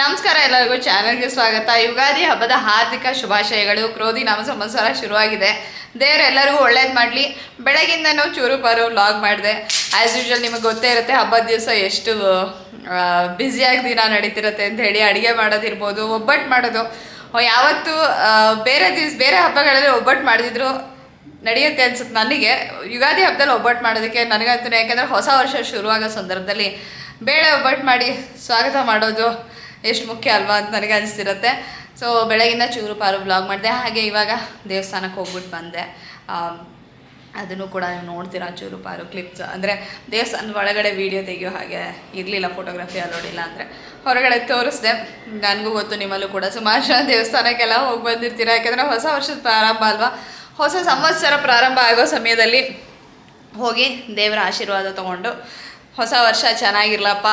ನಮಸ್ಕಾರ ಎಲ್ಲರಿಗೂ ಚಾನಲ್ಗೆ ಸ್ವಾಗತ. ಯುಗಾದಿ ಹಬ್ಬದ ಹಾರ್ದಿಕ ಶುಭಾಶಯಗಳು. ಕ್ರೋಧಿ ನಾಮ ಸಂವತ್ಸರ ಶುರುವಾಗಿದೆ. ದೇವರೆಲ್ಲರಿಗೂ ಒಳ್ಳೇದು ಮಾಡಲಿ. ಬೆಳಗಿಂದನೂ ಚೂರು ಬರು ವ್ಲಾಗ್ ಮಾಡಿದೆ. ಆ್ಯಸ್ ಯೂಶುವಲ್ ನಿಮಗೆ ಗೊತ್ತೇ ಇರುತ್ತೆ, ಹಬ್ಬದ ದಿವಸ ಎಷ್ಟು ಬ್ಯುಸಿಯಾಗಿ ದಿನ ನಡೀತಿರುತ್ತೆ ಅಂತ ಹೇಳಿ ಅಡುಗೆ ಮಾಡೋದಿರ್ಬೋದು ಒಬ್ಬಟ್ಟು ಮಾಡೋದು. ಯಾವತ್ತು ಬೇರೆ ದಿವ್ಸ, ಬೇರೆ ಹಬ್ಬಗಳಲ್ಲಿ ಒಬ್ಬಟ್ಟು ಮಾಡಿದ್ರು ನಡೆಯುತ್ತೆ ಅನ್ಸುತ್ತೆ ನನಗೆ. ಯುಗಾದಿ ಹಬ್ಬದಲ್ಲಿ ಒಬ್ಬಟ್ಟು ಮಾಡೋದಕ್ಕೆ ನನಗಂತೂ ಯಾಕೆಂದರೆ ಹೊಸ ವರ್ಷ ಶುರುವಾಗೋ ಸಂದರ್ಭದಲ್ಲಿ ಬೇಳೆ ಒಬ್ಬಟ್ಟು ಮಾಡಿ ಸ್ವಾಗತ ಮಾಡೋದು ಎಷ್ಟು ಮುಖ್ಯ ಅಲ್ವಾ ಅಂತ ನನಗೆ ಅನಿಸ್ತಿರುತ್ತೆ. ಸೊ ಬೆಳಗಿಂದ ಚೂರು ಪಾರು ಬ್ಲಾಗ್ ಮಾಡಿದೆ. ಹಾಗೆ ಇವಾಗ ದೇವಸ್ಥಾನಕ್ಕೆ ಹೋಗ್ಬಿಟ್ಟು ಬಂದೆ. ಅದನ್ನು ಕೂಡ ನೀವು ನೋಡ್ತೀರಾ ಚೂರು ಪಾರು ಕ್ಲಿಪ್ಸ್ ಅಂದರೆ ದೇವಸ್ಥಾನದ ಒಳಗಡೆ ವೀಡಿಯೋ ತೆಗಿಯೋ ಹಾಗೆ ಇರಲಿಲ್ಲ ಫೋಟೋಗ್ರಫಿ ಅಲೋಡ್ ಇಲ್ಲ ಅಂದರೆ. ಹೊರಗಡೆ ತೋರಿಸ್ದೆ. ನನಗೂ ಗೊತ್ತು ನಿಮ್ಮಲ್ಲೂ ಕೂಡ. ಸುಮಾರು ಜನ ದೇವಸ್ಥಾನಕ್ಕೆಲ್ಲ ಹೋಗಿ ಬಂದಿರ್ತೀರ. ಯಾಕೆಂದರೆ ಹೊಸ ವರ್ಷದ ಪ್ರಾರಂಭ ಅಲ್ವಾ. ಹೊಸ ಸಂವತ್ಸರ ಪ್ರಾರಂಭ ಆಗೋ ಸಮಯದಲ್ಲಿ ಹೋಗಿ ದೇವರ ಆಶೀರ್ವಾದ ತಗೊಂಡು, ಹೊಸ ವರ್ಷ ಚೆನ್ನಾಗಿರ್ಲಪ್ಪ.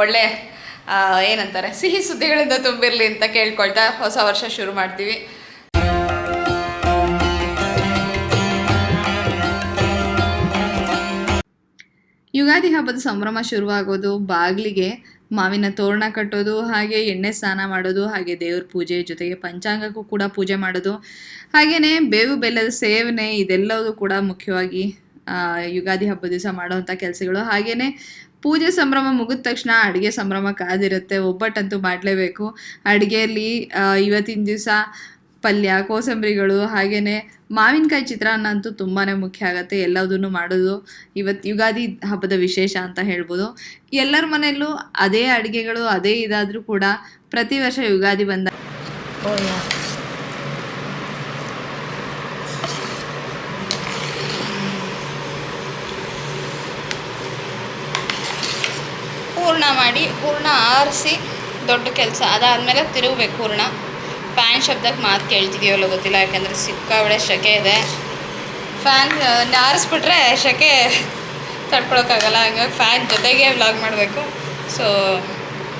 ಒಳ್ಳೆ ಏನಂತಾರೆ? ಸಿಹಿ ಸುದ್ದಿಗಳಿಂದ ತುಂಬಿರಲಿ ಅಂತ ಕೇಳ್ಕೊಳ್ತಾ ಹೊಸ ವರ್ಷ ಶುರು ಮಾಡ್ತೀವಿ. ಯುಗಾದಿ ಹಬ್ಬದ ಸಂಭ್ರಮ ಶುರುವಾಗೋದು, ಬಾಗಿಲಿಗೆ ಮಾವಿನ ತೋರಣ ಕಟ್ಟೋದು, ಹಾಗೆ ಎಣ್ಣೆ ಸ್ನಾನ ಮಾಡೋದು, ಹಾಗೆ ದೇವ್ರ ಪೂಜೆ ಜೊತೆಗೆ ಪಂಚಾಂಗಕ್ಕೂ ಕೂಡ ಪೂಜೆ ಮಾಡೋದು. ಹಾಗೆಯೇ ಬೇವು, ಬೆಲ್ಲದ ಸೇವನೆ, ಇದೆಲ್ಲವೂ ಕೂಡ ಮುಖ್ಯವಾಗಿ ಯುಗಾದಿ ಹಬ್ಬದ ದಿವಸ ಮಾಡೋವಂಥ ಕೆಲಸಗಳು. ಹಾಗೆಯೇ ಪೂಜೆ ಸಂಭ್ರಮ ಮುಗಿದ ತಕ್ಷಣ ಅಡುಗೆ ಸಂಭ್ರಮ ಕಾದಿರುತ್ತೆ. ಒಬ್ಬಟ್ಟಂತೂ ಮಾಡಲೇಬೇಕು. ಅಡುಗೆಯಲ್ಲಿ ಇವತ್ತಿನ ದಿವಸ ಪಲ್ಯ, ಕೋಸಂಬರಿಗಳು ಹಾಗೆಯೇ ಮಾವಿನಕಾಯಿ ಚಿತ್ರಾನ್ನ ಅಂತೂ ತುಂಬಾ ಮುಖ್ಯ ಆಗುತ್ತೆ. ಎಲ್ಲದನ್ನು ಮಾಡೋದು. ಇವತ್ತು ಯುಗಾದಿ ಹಬ್ಬದ ವಿಶೇಷ ಅಂತ ಹೇಳ್ಬೋದು. ಎಲ್ಲರ ಮನೆಯಲ್ಲೂ ಅದೇ ಅಡುಗೆಗಳು, ಅದೇ ಇದಾದರೂ ಕೂಡ ಪ್ರತಿ ವರ್ಷ ಯುಗಾದಿ ಬಂದ ಹೂರ್ಣ ಮಾಡಿ ಹೂರ್ಣ ಆರಿಸಿ ದೊಡ್ಡ ಕೆಲಸ. ಅದಾದಮೇಲೆ ತಿರುಗಬೇಕು ಹೂರ್ಣ. ಫ್ಯಾನ್ ಶಬ್ದಕ್ಕೆ ಮಾತು ಕೇಳ್ತಿದೆಯೋ ಗೊತ್ತಿಲ್ಲ, ಯಾಕೆಂದರೆ ಸಿಕ್ಕಾಬಳೆ ಶೆಕೆ ಇದೆ. ಫ್ಯಾನ್ ಆರಿಸ್ಬಿಟ್ರೆ ಶೆಕೆ ತಡ್ಕೊಳೋಕ್ಕಾಗಲ್ಲ. ಹಂಗಾಗಿ ಫ್ಯಾನ್ ಜೊತೆಗೆ ವ್ಲಾಗ್ ಮಾಡಬೇಕು. ಸೊ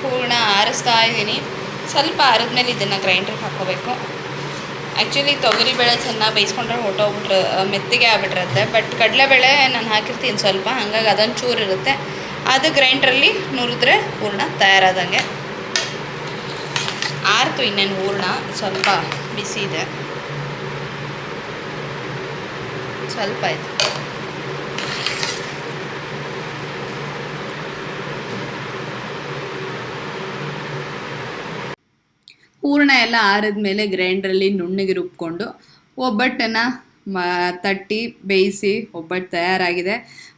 ಹೂರ್ಣ ಆರಿಸ್ತಾ ಇದ್ದೀನಿ. ಸ್ವಲ್ಪ ಆರಿದ್ಮೇಲೆ ಇದನ್ನು ಗ್ರೈಂಡ್ರಿಗೆ ಹಾಕ್ಕೋಬೇಕು ಆ್ಯಕ್ಚುಲಿ ತೊಗರಿಬೇಳೆ ಚೆನ್ನಾಗಿ ಬೇಯಿಸ್ಕೊಂಡ್ರೆ ಹೊಟ್ಟೋಗ್ಬಿಟ್ರೆ ಮೆತ್ತಿಗೆ ಆಗ್ಬಿಟ್ಟಿರುತ್ತೆ. ಬಟ್ ಕಡಲೆಬೇಳೆ ನಾನು ಹಾಕಿರ್ತೀನಿ ಸ್ವಲ್ಪ. ಹಂಗಾಗಿ ಅದೊಂದು ಚೂರು ಇರುತ್ತೆ. ಅದು ಗ್ರೈಂಡ್ರಲ್ಲಿ ನುರಿದ್ರೆ ಹೂರ್ಣ ತಯಾರಾದಂಗೆ. ಆರ್ತು ಇನ್ನೇನು ಹೂರ್ಣ ಸ್ವಲ್ಪ ಬಿಸಿ ಇದೆ. ಸ್ವಲ್ಪ ಆಯ್ತು ಹೂರ್ಣ ಎಲ್ಲ ಆರಿದ್ಮೇಲೆ ಗ್ರೈಂಡ್ರಲ್ಲಿ ನುಣ್ಣಗೆ ರುಬ್ಕೊಂಡು ಒಬ್ಬಟ್ಟನ್ನು ಮ, ತಟ್ಟಿ, ಬೇಯಿಸಿ ಒಬ್ಬಟ್ಟು ತಯಾರಾಗಿದೆ.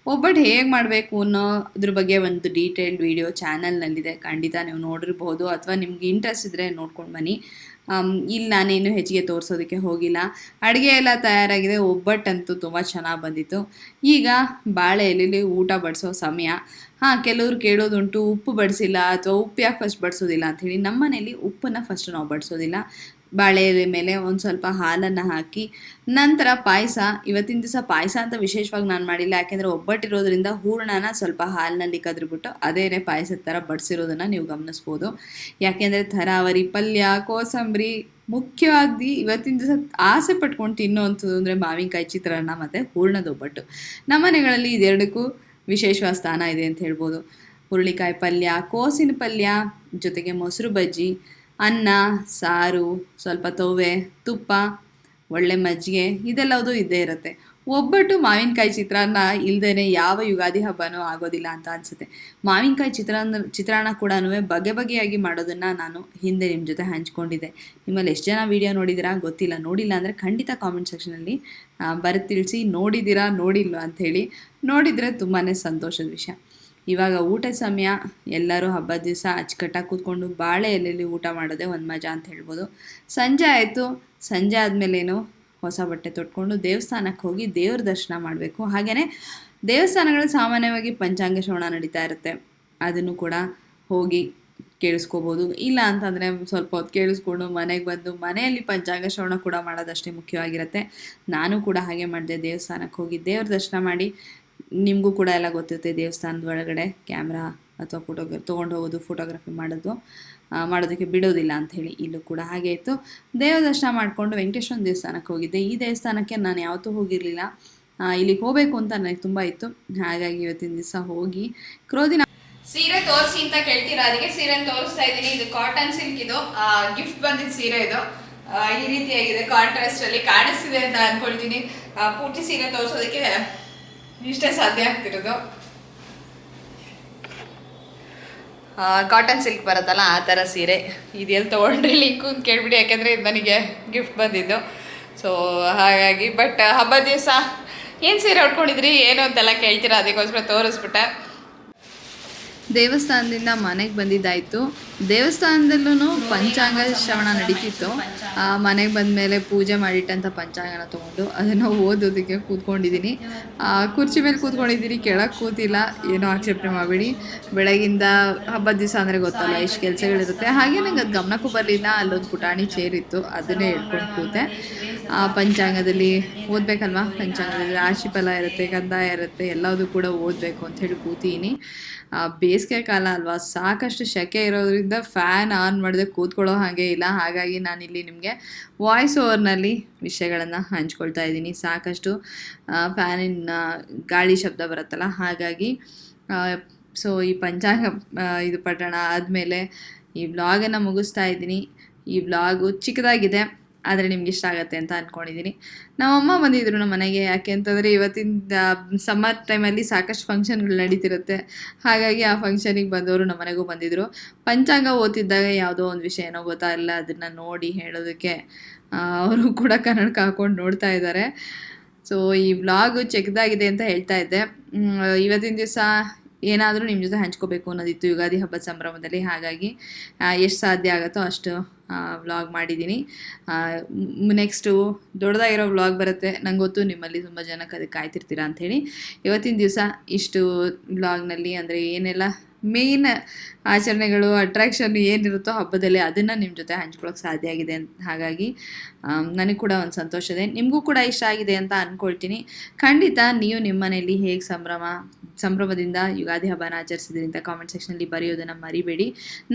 ಒಬ್ಬಟ್ಟು ಹೇಗೆ ಮಾಡಬೇಕು ಅನ್ನೋದ್ರ ಬಗ್ಗೆ ಒಂದು ಡೀಟೇಲ್ಡ್ ವಿಡಿಯೋ ಚಾನಲ್ನಲ್ಲಿದೆ ಖಂಡಿತ ನೀವು ನೋಡಿರ್ಬೋದು ಅಥವಾ ನಿಮ್ಗೆ ಇಂಟ್ರೆಸ್ಟ್ ಇದ್ದರೆ ನೋಡ್ಕೊಂಡು ಬನ್ನಿ. ಇಲ್ಲಿ ನಾನೇನು ಹೆಚ್ಚಿಗೆ ತೋರಿಸೋದಕ್ಕೆ ಹೋಗಿಲ್ಲ. ಅಡುಗೆ ಎಲ್ಲ ತಯಾರಾಗಿದೆ. ಒಬ್ಬಟ್ಟಂತೂ ತುಂಬ ಚೆನ್ನಾಗಿ ಬಂದಿತ್ತು. ಈಗ ಬಾಳೆ ಎಲೆಯಲ್ಲಿ ಊಟ ಬಡಿಸೋ ಸಮಯ. ಹಾಂ, ಕೆಲವರು ಕೇಳೋದುಂಟು, ಉಪ್ಪು ಬಡಿಸಿಲ್ಲ ಅಥವಾ ಉಪ್ಪು ಯಾಕೆ ಫಸ್ಟ್ ಬಡಿಸೋದಿಲ್ಲ ಅಂಥೇಳಿ ನಮ್ಮ ಮನೇಲಿ ಉಪ್ಪನ್ನು ಫಸ್ಟ್ ನಾವು ಬಡಿಸೋದಿಲ್ಲ. ಬಾಳೆ ಮೇಲೆ ಒಂದು ಸ್ವಲ್ಪ ಹಾಲನ್ನು ಹಾಕಿ ನಂತರ ಪಾಯಸ, ಇವತ್ತಿನ ದಿವಸ ಪಾಯಸ ಅಂತ ವಿಶೇಷವಾಗಿ ನಾನು ಮಾಡಿಲ್ಲ, ಯಾಕೆಂದರೆ ಒಬ್ಬಟ್ಟಿರೋದ್ರಿಂದ ಹೂರಣನ ಸ್ವಲ್ಪ ಹಾಲಿನಲ್ಲಿ ಕದ್ರಿಬಿಟ್ಟು ಅದೇನೇ ಪಾಯಸದ ಥರ ಬಡಿಸಿರೋದನ್ನು ನೀವು ಗಮನಿಸ್ಬೋದು. ಯಾಕೆಂದರೆ ಥರಾವರಿ, ಪಲ್ಯ, ಕೋಸಂಬರಿ, ಮುಖ್ಯವಾಗಿ ಇವತ್ತಿನ ದಿವಸ ಆಸೆ ಪಟ್ಕೊಂಡು ತಿನ್ನೋವಂಥದ್ದು ಅಂದರೆ ಮಾವಿನಕಾಯಿ ಚಿತ್ರಾನ್ನ ಮತ್ತು ಹೂರ್ಣದ ಒಬ್ಬಟ್ಟು. ನಮ್ಮ ಮನೆಗಳಲ್ಲಿ ಇದೆರಡಕ್ಕೂ ವಿಶೇಷವಾದ ಸ್ಥಾನ ಇದೆ ಅಂತ ಹೇಳ್ಬೋದು. ಹುರುಳಿಕಾಯಿ ಪಲ್ಯ, ಕೋಸಿನ ಪಲ್ಯ, ಜೊತೆಗೆ ಮೊಸರು ಬಜ್ಜಿ ಅನ್ನ, ಸಾರು, ಸ್ವಲ್ಪ ತೋವೆ ತುಪ್ಪ, ಒಳ್ಳೆ ಮಜ್ಜಿಗೆ ಇದೆಲ್ಲವುದು ಇದ್ದೇ ಇರುತ್ತೆ. ಒಬ್ಬಟ್ಟು ಮಾವಿನಕಾಯಿ ಚಿತ್ರಾನ್ನ ಇಲ್ಲದೇ ಯಾವ ಯುಗಾದಿ ಹಬ್ಬನೂ ಆಗೋದಿಲ್ಲ ಅಂತ ಅನಿಸುತ್ತೆ. ಮಾವಿನಕಾಯಿ ಚಿತ್ರಾನ್ನ ಚಿತ್ರಾನ್ನ ಕೂಡ ಬಗೆ ಬಗೆಯಾಗಿ ಮಾಡೋದನ್ನು ನಾನು ಹಿಂದೆ ನಿಮ್ಮ ಜೊತೆ ಹಂಚ್ಕೊಂಡಿದ್ದೆ. ನಿಮ್ಮಲ್ಲಿ ಎಷ್ಟು ಜನ ವೀಡಿಯೋ ನೋಡಿದ್ದೀರಾ ಗೊತ್ತಿಲ್ಲ, ನೋಡಿಲ್ಲ ಅಂದರೆ ಖಂಡಿತ ಕಾಮೆಂಟ್ ಸೆಕ್ಷನಲ್ಲಿ ಬರೆದು ತಿಳಿಸಿ ನೋಡಿದ್ದೀರಾ ನೋಡಿಲ್ವ ಅಂಥೇಳಿ ನೋಡಿದರೆ ತುಂಬಾ ಸಂತೋಷದ ವಿಷಯ. ಇವಾಗ ಊಟದ ಸಮಯ, ಎಲ್ಲರೂ ಹಬ್ಬದ ದಿವಸ ಅಚ್ಚುಕಟ್ಟಾಗಿ ಕೂತ್ಕೊಂಡು ಬಾಳೆ ಎಲೆಯಲ್ಲಿ ಊಟ ಮಾಡೋದೇ ಒಂದು ಮಜಾ ಅಂತ ಹೇಳ್ಬೋದು. ಸಂಜೆ ಆಯಿತು, ಸಂಜೆ ಆದಮೇಲೇನು ಹೊಸ ಬಟ್ಟೆ ತೊಟ್ಕೊಂಡು ದೇವಸ್ಥಾನಕ್ಕೆ ಹೋಗಿ ದೇವ್ರ ದರ್ಶನ ಮಾಡಬೇಕು. ಹಾಗೆಯೇ ದೇವಸ್ಥಾನಗಳು ಸಾಮಾನ್ಯವಾಗಿ ಪಂಚಾಂಗ ಶ್ರವಣ ನಡೀತಾ ಇರುತ್ತೆ. ಅದನ್ನು ಕೂಡ ಹೋಗಿ ಕೇಳಿಸ್ಕೋಬೋದು. ಇಲ್ಲ ಅಂತಂದರೆ ಸ್ವಲ್ಪ ಹೊತ್ತು ಕೇಳಿಸ್ಕೊಂಡು ಮನೆಗೆ ಬಂದು ಮನೆಯಲ್ಲಿ ಪಂಚಾಂಗ ಶ್ರವಣ ಕೂಡ ಮಾಡೋದಷ್ಟೇ ಮುಖ್ಯವಾಗಿರುತ್ತೆ. ನಾನು ಕೂಡ ಹಾಗೆ ಮಾಡಿದೆ, ದೇವಸ್ಥಾನಕ್ಕೆ ಹೋಗಿ ದೇವ್ರ ದರ್ಶನ ಮಾಡಿ. ನಿಮಗೂ ಕೂಡ ಎಲ್ಲ ಗೊತ್ತಿರುತ್ತೆ ದೇವಸ್ಥಾನದ ಒಳಗಡೆ ಕ್ಯಾಮ್ರಾ ಅಥವಾ ಫೋಟೋಗ್ರಾಫಿ ತೊಗೊಂಡು ಹೋಗೋದು ಫೋಟೋಗ್ರಫಿ ಮಾಡೋದು ಮಾಡೋದಕ್ಕೆ ಬಿಡೋದಿಲ್ಲ ಅಂಥೇಳಿ ಇಲ್ಲೂ ಕೂಡ ಹಾಗೆ ಇತ್ತು. ದೇವ ದರ್ಶನ ಮಾಡಿಕೊಂಡು ವೆಂಕಟೇಶ್ವರ ದೇವಸ್ಥಾನಕ್ಕೆ ಹೋಗಿದ್ದೆ. ಈ ದೇವಸ್ಥಾನಕ್ಕೆ ನಾನು ಯಾವತ್ತೂ ಹೋಗಿರಲಿಲ್ಲ. ಇಲ್ಲಿಗೆ ಹೋಗಬೇಕು ಅಂತ ನನಗೆ ತುಂಬ ಇತ್ತು. ಹಾಗಾಗಿ ಇವತ್ತಿನ ದಿವಸ ಹೋಗಿ ಕ್ರೋಧಿನ ಸೀರೆ ತೋರಿಸಿ ಅಂತ ಕೇಳ್ತೀರಾ? ಅದಕ್ಕೆ ಸೀರೆ ತೋರಿಸ್ತಾ ಇದ್ದೀನಿ. ಇದು ಕಾಟನ್ ಸಿಲ್ಕ್ ಇದು. ಗಿಫ್ಟ್ ಬಂದಿದ್ದ ಸೀರೆ ಇದು. ಈ ರೀತಿಯಾಗಿದೆ ಕಾಂಟ್ರಾಸ್ಟ್ ಅಲ್ಲಿ ಕಾಣಿಸ್ತಿದೆ ಅಂತ ಅನ್ಕೊಳ್ತೀನಿ. ಪೂರ್ತಿ ಸೀರೆ ತೋರಿಸೋದಕ್ಕೆ ಇಷ್ಟೇ ಸಾಧ್ಯ ಆಗ್ತಿರೋದು. ಕಾಟನ್ ಸಿಲ್ಕ್ ಬರುತ್ತಲ್ಲ, ಆ ಥರ ಸೀರೆ. ಇದೆಲ್ಲಿ ತೊಗೊಂಡ್ರಿ ಲಿಂಕು ಅಂತ ಕೇಳ್ಬಿಡಿ, ಯಾಕೆಂದರೆ ಇದು ನನಗೆ ಗಿಫ್ಟ್ ಬಂದಿದ್ದು. ಸೊ ಹಾಗಾಗಿ ಬಟ್ ಹಬ್ಬದ ದಿವಸ ಏನು ಸೀರೆ ಉಟ್ಕೊಂಡಿದ್ರಿ, ಏನು ಅಂತೆಲ್ಲ ಕೇಳ್ತೀರಾ, ಅದಕ್ಕೋಸ್ಕರ ತೋರಿಸ್ಬಿಟ್ಟೆ. ದೇವಸ್ಥಾನದಿಂದ ಮನೆಗೆ ಬಂದಿದ್ದಾಯಿತು. ದೇವಸ್ಥಾನದಲ್ಲೂ ಪಂಚಾಂಗ ಶ್ರವಣ ನಡೀತಿತ್ತು. ಮನೆಗೆ ಬಂದಮೇಲೆ ಪೂಜೆ ಮಾಡಿಟ್ಟಂಥ ಪಂಚಾಂಗನ ತೊಗೊಂಡು ಅದನ್ನು ಓದೋದಕ್ಕೆ ಕೂತ್ಕೊಂಡಿದ್ದೀನಿ. ಆ, ಕುರ್ಚಿ ಮೇಲೆ ಕೂತ್ಕೊಂಡಿದ್ದೀನಿ ಕೆಳಗೆ ಕೂತಿಲ್ಲ. ಏನೋ ಆಕ್ಷೇಪಣೆ ಮಾಡಬೇಡಿ. ಬೆಳಗಿಂದ ಹಬ್ಬದ ದಿವಸ ಅಂದರೆ ಗೊತ್ತಲ್ಲ ಎಷ್ಟು ಕೆಲಸಗಳಿರುತ್ತೆ. ಹಾಗೆ ನಂಗೆ ಅದು ಗಮನಕ್ಕೂ ಬರಲಿಲ್ಲ. ಅಲ್ಲೊಂದು ಪುಟಾಣಿ ಚೇರ್ ಇತ್ತು ಅದನ್ನೇ ಹೇಳ್ಕೊಂಡು ಕೂತೆ. ಆ, ಪಂಚಾಂಗದಲ್ಲಿ ಓದಬೇಕಲ್ವಾ? ಪಂಚಾಂಗದಲ್ಲಿ ರಾಶಿ ಫಲ ಇರುತ್ತೆ ಕಂದಾಯ ಇರುತ್ತೆ ಎಲ್ಲದೂ ಕೂಡ ಓದಬೇಕು ಅಂತ ಹೇಳಿ ಕೂತೀನಿ. ಆ, ಬೇಸಿಗೆ ಕಾಲ ಅಲ್ವಾ? ಸಾಕಷ್ಟು ಸೆಕೆ ಇರೋದ್ರಿಂದ ಫ್ಯಾನ್ ಆನ್ ಮಾಡದೆ ಕೂತ್ಕೊಳ್ಳೋ ಹಾಗೆ ಇಲ್ಲ. ಹಾಗಾಗಿ ನಾನಿಲ್ಲಿ ನಿಮಗೆ ವಾಯ್ಸ್ ಓವರ್ನಲ್ಲಿ ವಿಷಯಗಳನ್ನು ಹಂಚ್ಕೊಳ್ತಾ ಇದ್ದೀನಿ. ಸಾಕಷ್ಟು ಫ್ಯಾನಿನ ಗಾಳಿ ಶಬ್ದ ಬರುತ್ತಲ್ಲ? ಹಾಗಾಗಿ ಸೊ ಈ ಪಂಚಾಂಗ ಇದು ಪಟ್ಟಣ ಆದಮೇಲೆ ಈ ವ್ಲಾಗನ್ನು ಮುಗಿಸ್ತಾ ಇದ್ದೀನಿ. ಈ ವ್ಲಾಗು ಚಿಕ್ಕದಾಗಿದೆ. ಆದರೆ ನಿಮ್ಗೆ ಇಷ್ಟ ಆಗುತ್ತೆ ಅಂತ ಅಂದ್ಕೊಂಡಿದ್ದೀನಿ ನಮ್ಮಮ್ಮ ಬಂದಿದ್ರು ನಮ್ಮ ಮನೆಗೆ, ಯಾಕೆ ಅಂತಂದರೆ ಇವತ್ತಿನ ಸಮ್ಮರ್ ಟೈಮಲ್ಲಿ ಸಾಕಷ್ಟು ಫಂಕ್ಷನ್ಗಳು ನಡೀತಿರುತ್ತೆ. ಹಾಗಾಗಿ ಆ ಫಂಕ್ಷನಿಗೆ ಬಂದವರು ನಮ್ಮ ಮನೆಗೂ ಬಂದಿದ್ದರು ಪಂಚಾಂಗ ಓದ್ತಿದ್ದಾಗ ಯಾವುದೋ ಒಂದು ವಿಷಯ ಏನೋ ಗೊತ್ತಾಗಲ್ಲ ಅದನ್ನು ನೋಡಿ ಹೇಳೋದಕ್ಕೆ ಅವರು ಕೂಡ ಕನ್ನಡಕ ಹಾಕೊಂಡು ನೋಡ್ತಾ ಇದ್ದಾರೆ. ಸೊ ಈ ವ್ಲಾಗು ಚೆಕ್ದಾಗಿದೆ ಅಂತ ಹೇಳ್ತಾ ಇದ್ದೆ. ಇವತ್ತಿನ ದಿವಸ ಏನಾದರೂ ನಿಮ್ಮ ಜೊತೆ ಹಂಚ್ಕೋಬೇಕು ಅನ್ನೋದಿತ್ತು ಯುಗಾದಿ ಹಬ್ಬದ ಸಂಭ್ರಮದಲ್ಲಿ. ಹಾಗಾಗಿ ಎಷ್ಟು ಸಾಧ್ಯ ಆಗುತ್ತೋ ಅಷ್ಟು ವ್ಲಾಗ್ ಮಾಡಿದ್ದೀನಿ. ನೆಕ್ಸ್ಟು ದೊಡ್ಡದಾಗಿರೋ ವ್ಲಾಗ್ ಬರುತ್ತೆ. ನಂಗೆ ಗೊತ್ತು ನಿಮ್ಮಲ್ಲಿ ತುಂಬ ಜನಕ್ಕೆ ಅದಕ್ಕೆ ಕಾಯ್ತಿರ್ತೀರಾ ಅಂಥೇಳಿ. ಇವತ್ತಿನ ದಿವಸ ಇಷ್ಟು ವ್ಲಾಗ್ನಲ್ಲಿ ಅಂದರೆ ಏನೆಲ್ಲ ಮೇಯ್ನ್ ಆಚರಣೆಗಳು ಅಟ್ರಾಕ್ಷನ್ ಏನಿರುತ್ತೋ ಹಬ್ಬದಲ್ಲಿ ಅದನ್ನು ನಿಮ್ಮ ಜೊತೆ ಹಂಚ್ಕೊಳ್ಳೋಕೆ ಸಾಧ್ಯ ಆಗಿದೆ ಅಂತ ಹಾಗಾಗಿ ನನಗೆ ಕೂಡ ಒಂದು ಸಂತೋಷ ಇದೆ. ನಿಮಗೂ ಕೂಡ ಇಷ್ಟ ಆಗಿದೆ ಅಂತ ಅಂದ್ಕೊಳ್ತೀನಿ ಖಂಡಿತ ನೀವು ನಿಮ್ಮ ಮನೆಯಲ್ಲಿ ಹೇಗೆ ಸಂಭ್ರಮ, ಸಂಭ್ರಮದಿಂದ ಯುಗಾದಿ ಹಬ್ಬನ ಆಚರಿಸಿದ್ರಿ ಅಂತ ಕಾಮೆಂಟ್ ಸೆಕ್ಷನಲ್ಲಿ ಬರೆಯೋದನ್ನು ಮರಿಬೇಡಿ.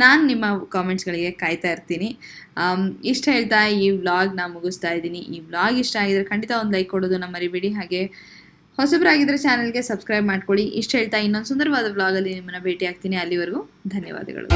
ನಾನು ನಿಮ್ಮ ಕಾಮೆಂಟ್ಸ್ಗಳಿಗೆ ಕಾಯ್ತಾ ಇರ್ತೀನಿ. ಇಷ್ಟ ಹೇಳ್ತಾ ಈ ವ್ಲಾಗ್ನ ಮುಗಿಸ್ತಾ ಇದ್ದೀನಿ. ಈ ವ್ಲಾಗ್ ಇಷ್ಟ ಆಗಿದ್ರೆ ಖಂಡಿತ ಒಂದು ಲೈಕ್ ಕೊಡೋದನ್ನು ಮರಿಬೇಡಿ. ಹಾಗೆ ಹೊಸಬರಾಗಿದ್ದರೆ ಚಾನಲ್ಗೆ ಸಬ್ಸ್ಕ್ರೈಬ್ ಮಾಡ್ಕೊಳ್ಳಿ. ಇಷ್ಟು ಹೇಳ್ತಾ ಇನ್ನೊಂದು ಸುಂದರವಾದ ವ್ಲಾಗಲ್ಲಿ ನಿಮ್ಮನ್ನು ಭೇಟಿ ಆಗ್ತೀನಿ ಅಲ್ಲಿವರೆಗೂ ಧನ್ಯವಾದಗಳು.